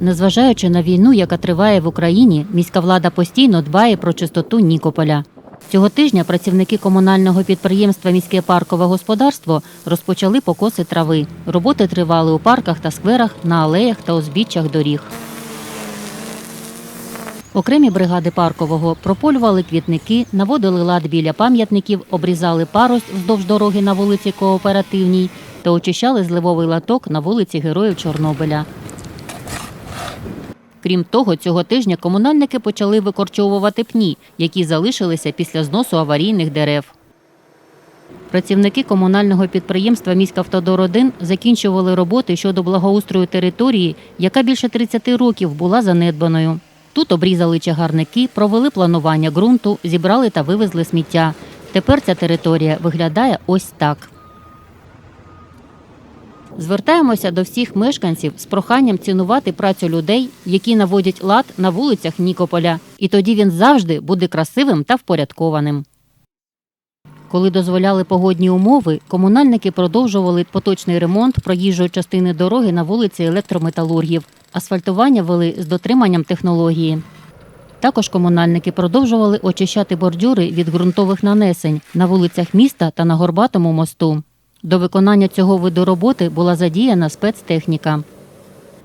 Незважаючи на війну, яка триває в Україні, міська влада постійно дбає про чистоту Нікополя. Цього тижня працівники комунального підприємства Міське паркове господарство розпочали покоси трави. Роботи тривали у парках та скверах, на алеях та узбіччях доріг. Окремі бригади паркового прополювали квітники, наводили лад біля пам'ятників, обрізали парость вздовж дороги на вулиці Кооперативній та очищали зливовий латок на вулиці Героїв Чорнобиля. Крім того, цього тижня комунальники почали викорчовувати пні, які залишилися після зносу аварійних дерев. Працівники комунального підприємства «Міськавтодор-1» закінчували роботи щодо благоустрою території, яка більше 30 років була занедбаною. Тут обрізали чагарники, провели планування ґрунту, зібрали та вивезли сміття. Тепер ця територія виглядає ось так. Звертаємося до всіх мешканців з проханням цінувати працю людей, які наводять лад на вулицях Нікополя, і тоді він завжди буде красивим та впорядкованим. Коли дозволяли погодні умови, комунальники продовжували поточний ремонт проїжджої частини дороги на вулиці електрометалургів. Асфальтування вели з дотриманням технології. Також комунальники продовжували очищати бордюри від ґрунтових нанесень на вулицях міста та на Горбатому мосту. До виконання цього виду роботи була задіяна спецтехніка.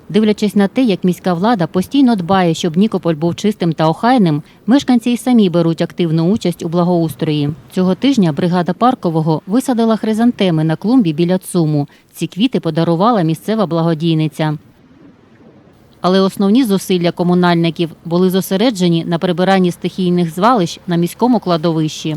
Дивлячись на те, як міська влада постійно дбає, щоб Нікополь був чистим та охайним, мешканці й самі беруть активну участь у благоустрої. Цього тижня бригада паркового висадила хризантеми на клумбі біля ЦУМу. Ці квіти подарувала місцева благодійниця. Але основні зусилля комунальників були зосереджені на прибиранні стихійних звалищ на міському кладовищі.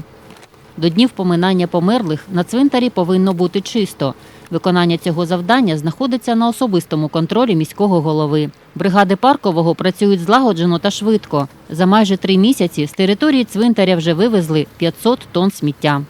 До днів поминання померлих на цвинтарі повинно бути чисто. Виконання цього завдання знаходиться на особистому контролі міського голови. Бригади паркового працюють злагоджено та швидко. За майже три місяці з території цвинтаря вже вивезли 500 тонн сміття.